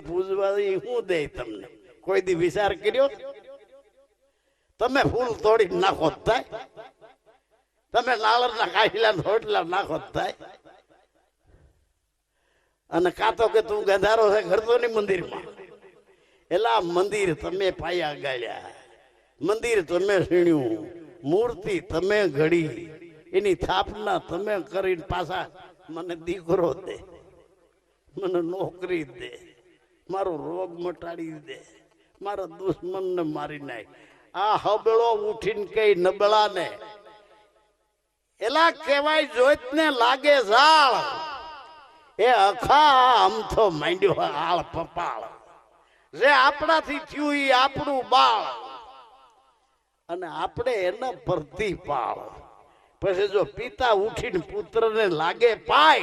પૂજવા ઈ હું દે તમને. કોઈ દી વિચાર કર્યો? તમે ફૂલ તોડી નાખો થાય. તમે નાળરના કાઢીલા હોટલા નાખો થાય. અને કાતો કે તું ગંધારો છે ઘરતો નહીં મંદિરમાં. એલા મંદિર તમે પાયા ગાળ્યા. મંદિર તમે સીણ્યું મૂર્તિ તમે ઘડી. એની સ્થાપના તમે કરીને પાછા મને દીકરો દે. મને નોકરી દે. મારો રોગ મટાડી દે. મારા દુશ્મનને મારી નાખ. આ હબળો ઉઠીને કઈ નબળા ને એલા કહેવાય જોઈત ને લાગે ઝાડ. એ અખા આમ તો માંડ્યો આળ પપાળ. જે આપણાથી થયું એ આપણું બાળ. અને આપણે એને પરથી પાળ. પછી જો પિતા ઉઠીને પુત્રને લાગે પાય,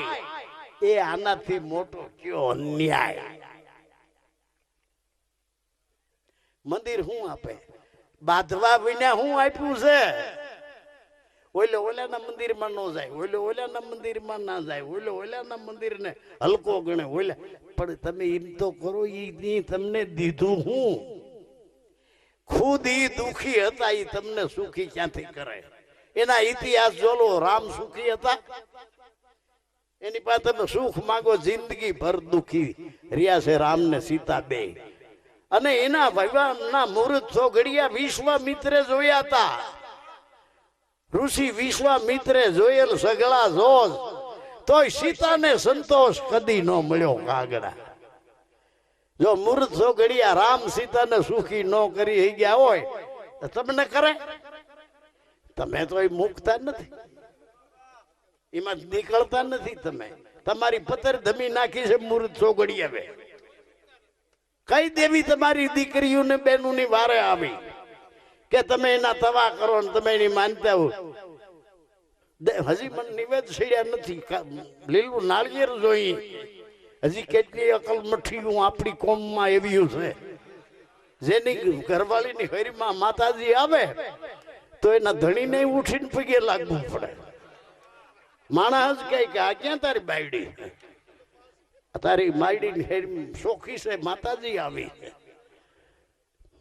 એ આનાથી મોટો કયો અન્યાય. મંદિર શું આપે? બાંધવા વિના શું આપ્યું છે. ઓલે ઓલાના મંદિરમાં ન જાય, ઓલે ઓલાના મંદિરમાં ના જાય, ઓલે ઓલાના મંદિરને હલકો ગણે, ઓલે પણ તમે એમ તો કરો એ તમને દીધું હું. ખુદ ઈ દુખી હતા એ તમને સુખી ક્યાંથી કરે? એના ઇતિહાસ જોલો, રામ સુખી હતા? એની પાસે તમે સુખ માંગો જિંદગી ભર દુખી રહ્યા છે રામ ને સીતા બે. અને એના ભગવાનના મુહૂર્ત સોગડિયા વિશ્વામિત્રે જોયા હતા. ઋષિ વિશ્વામિત્રે જોયેલ સગળા જોજ, તોય સીતાને સંતોષ કદી ન મળ્યો કાગડા. જો મુહૂર્ત સોગડિયા રામ સીતાને સુખી ન કરી હઈ ગયા હોય તમને કરે? તમે તો એ મુકતા નથી. એમાં નીકળતા નથી તમે. તમારી પથ્થર ધમી નાખી છે મુહૂર્ત સો ઘડિયા બે. કઈ દેવી તમારી દીકરીઓને બેનુની વારે આવી કે તમે એના તવા કરો ને તમે એની માનતા હો? હજી પણ નિવેદ છેડ્યા નથી. લીલું નાળિયેર જોઈ. હજી કેટલી અકલ મઠીયું આપણી કોમમાં એવી છે. જેની ઘરવાળીની હરીમાં માતાજી આવે, તો એના ધણીને ઉઠીને પગે લાગવું પડે. માણસ કહે કે, આ ક્યાં તારી બાયડી? તારી માયડી હેરી શોખી છે, માતાજી આવી.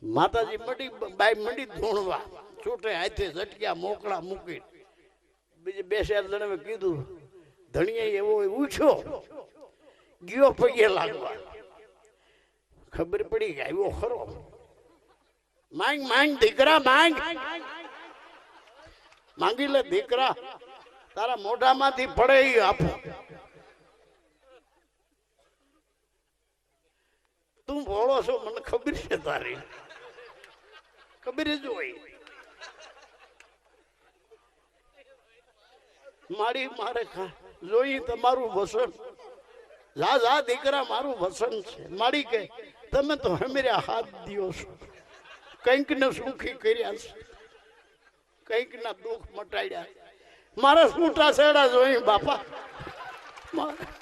માતાજી મડી, બાઈ મડી ધોણવા. છૂટે હાથે ઝટક્યા, મોકળા મૂકી બીજે બે ચાર જણે કીધું ધણીએ એવો ઉઠ્યો ગયો પગે લાગવા. ખબર પડી કે આવ્યો ખરો. માંગ માંગ, દીકરા, માંગ. માંગી લે દીકરા. તારા મોઢામાંથી પડે ઈ આપો. તું ભોળો છો, મને ખબર છે તારી. ખબર જ હોય. મારી, મારે જોઈ તમારું વસન. લા લા દીકરા, મારું વસન છે. મારી કે, તમે તો હમેરા હાથ દિયો છો. કંઈક ને સુખી કર્યા છે. કંઈક ના દુઃખ મટાડ્યા. મારા છૂટા સેડા જોઈ, બાપા. મારે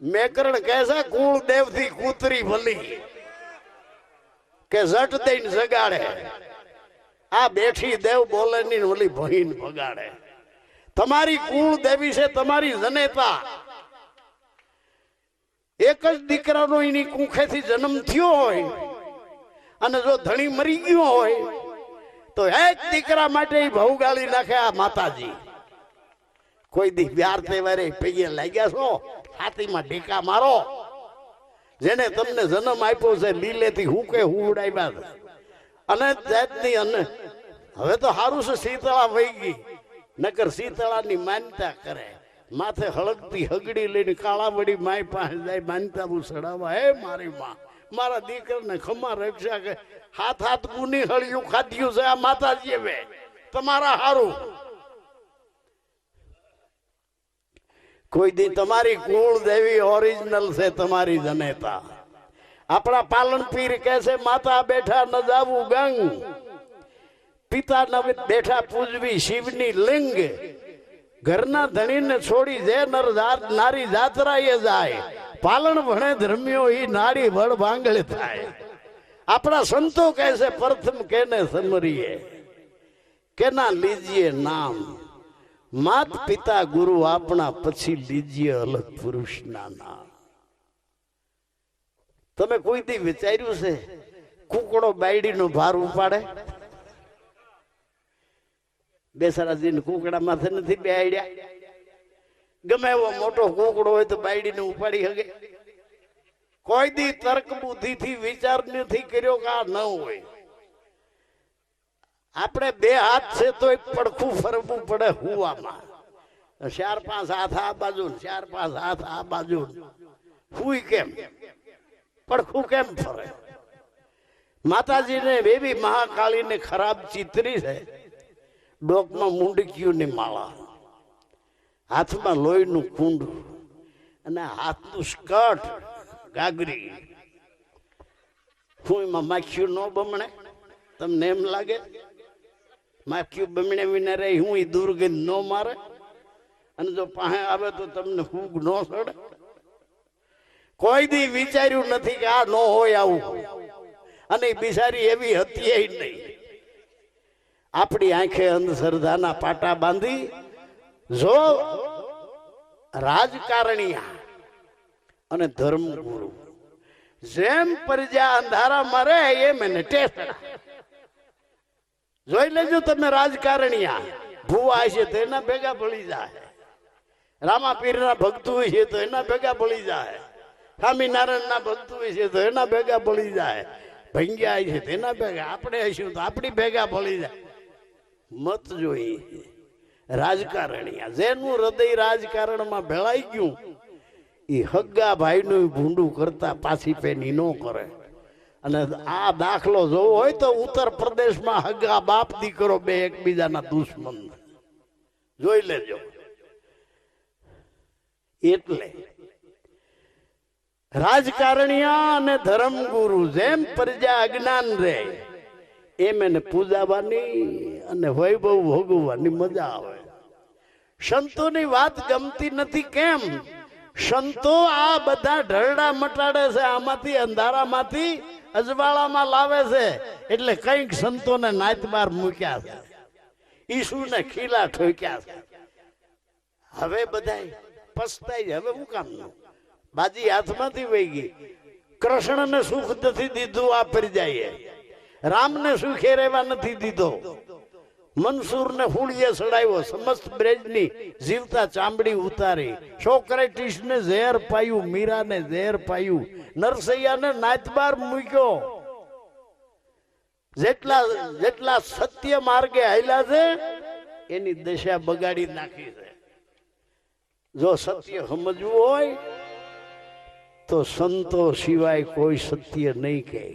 મેકરણ કહે છે કુળ દેવથી કૂતરી ભલી. કે ઝટ દઈને જગાડે. આ બેઠી દેવ બોલે ની ઓલી ભહીન ભગાડે. તમારી કુળ દેવી છે, તમારી જનેતા. એક જ દીકરાનો એની કુંખેથી જન્મ થયો હોય અને જો ધણી મરી ગયો હોય, તો એક દીકરા માટે ઈ ભવ ગાળી નાખે આ માતાજી. કોઈ દી વ્યાર તહેવારે પૈયે લાગ્યા છો? છાતીમાં ઢીકા મારો. જેને તમને જન્મ આપ્યો છે, લીલેથી હું કે હું ઉડાવ્યા છે. અને જાતની અને હવે તો સારું છે, શીતળા વહી ગઈ. નકર શીતળાની માનતા કરે. માથે હળગતી હગડી લઈને કાળાવડી માય પાસે જાય માનતા હું સડાવવા હે મારી માં, મારા દીકરાને ખમા રક્ષા કે હાથ હાથ કુની હળિયું ખાધ્યું છે આ માતાજી હવે તમારા હારું. કોઈ દી તમારી કુળ દેવી ઓરિજિનલ છે તમારી જનેતા. આપણા પાલન પીર કહે છે, માતા બેઠા ન જાવું ગંગ. પિતા ન બેઠા પૂજવી શિવની લિંગ. ઘરના ધણીને છોડી જે નર નારી જાત્રાએ જાય. પાલન ભણે ધર્મ્યો એ નાડી ભળ ભાંગળે થાય. આપણા સંતો કહે છે, પ્રથમ કેને સમરીએ? કેના લીજીએ નામ? માત પિતા ગુરુ આપણા પછી લીજીએ અલગ પુરુષના ના. તમે કોઈ દી વિચાર્યું છે, કુકડો બાયડીનો ભાર ઉપાડે? બેસરાજીને કુકડા માથે નથી બેડ્યા ગમે એવો મોટો કુકડો હોય તો બાયડીને ઉપાડી શકે. કોઈ દી તર્ક બુદ્ધિથી વિચાર નથી કર્યો કે આ ન હોય. આપણે બે હાથ છે તોય પડખું ફરવું પડે હુવામાં ચાર પાંચ હાથ આ બાજુ ચાર પાંચ હાથ આ બાજુ. હુઈ કેમ? પડખું કેમ ફરે? માતાજીને એવી મહાકાળીને ખરાબ ચિતરી છે. ડોકમાં મુંડકીઓની માળા. હાથમાં લોહીનું કુંડ અને હાથનું સ્કર્ટ ગાગરી. ફૂઈમાં માખ્યું ન બમણે. તમને એમ લાગે? માખ્યું બમણે વિના રહી હું એ દુર્ગંધ ન મારે. અને જો પાસે આવે તો તમને ફૂગ ન સડે. કોઈ દી વિચાર્યું નથી કે આ ન હોય આવું. અને બિચારી એવી હતી નહીં. આપણી આંખે અંધશ્રદ્ધાના પાટા બાંધી, જો રાજકારણીયા અને ધર્મગુરુ, જેમ પ્રજા અંધારા મરે એમ એને ટેસ્ટ જોઈ લેજો તમે રાજકારણીયા. ભૂવા છે તો એના ભેગા ભળી જાય. રામાપીરના ભક્તો છે તો એના ભેગા ભળી જાય. સ્વામિનારાયણના ભક્તો છે તો એના ભેગા ભળી જાય. ભંગ્યા છે તો એના ભેગા. આપણે હશું તો આપણી ભેગા ભળી જાય. મત જોઈ. રાજકારણીયા. જેનું હૃદય રાજકારણમાં ભેળાઈ ગયું, એ હગ્ગા ભાઈનું ભૂંડું કરતા પાછી પેની ન કરે. અને આ દાખલો જોવો હોય તો ઉત્તર પ્રદેશમાં હગા બાપ દીકરો બે એકબીજાના દુશ્મન. જોઈ લેજો. એટલે રાજકારણીયા અને ધર્મગુરુ જેમ પ્રજા અજ્ઞાન રહે, એમ એને પૂજાવાની અને વૈભવ ભોગવવાની મજા આવે. સંતોની વાત ગમતી નથી કેમ? સંતો આ બધા ઢરડા મટાડે છે, આમાંથી અંધારામાંથી અજવાળામાં લાવે છે એટલે કંઈક સંતોને નાચબાર મૂક્યા છે. ઈસુને ખીલા ઠોક્યા છે. હવે બધાય પસ્તાય હવે હું કામનું બાજી હાથમાંથી વહી ગઈ. કૃષ્ણને સુખ નથી દીધું, આ જાય. રામને સુખે રહેવા નથી દીધો. મનસૂરને હુળીએ સડાવ્યો. સમસ્ત બ્રેજની જીવતા ચામડી ઉતારી. સોક્રેટિસને ઝેર પાયું, મીરાને ઝેર પાયું. નરસૈયાને નાચબાર મૂક્યો. જેટલા જેટલા સત્ય માર્ગે હાલ્યા છે, એની દશા બગાડી નાખી છે. જો સત્ય સમજવું હોય, તો સંતો સિવાય કોઈ સત્ય નહીં કહે.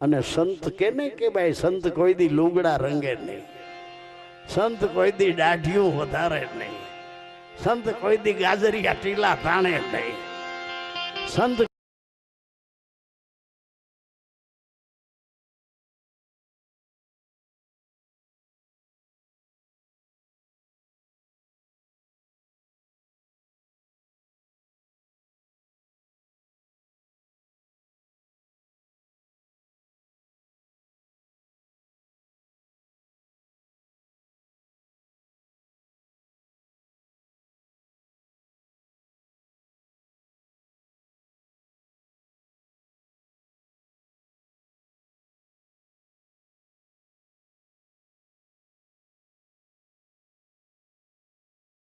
અને સંત કે નહીં કે ભાઈ સંત કોઈ દી લુગડા રંગે નહીં. સંત કોઈ દી દાઢિયું વધારે નહીં. સંત કોઈ દી ગાજરિયા ટીલા તાણે નહીં. સંત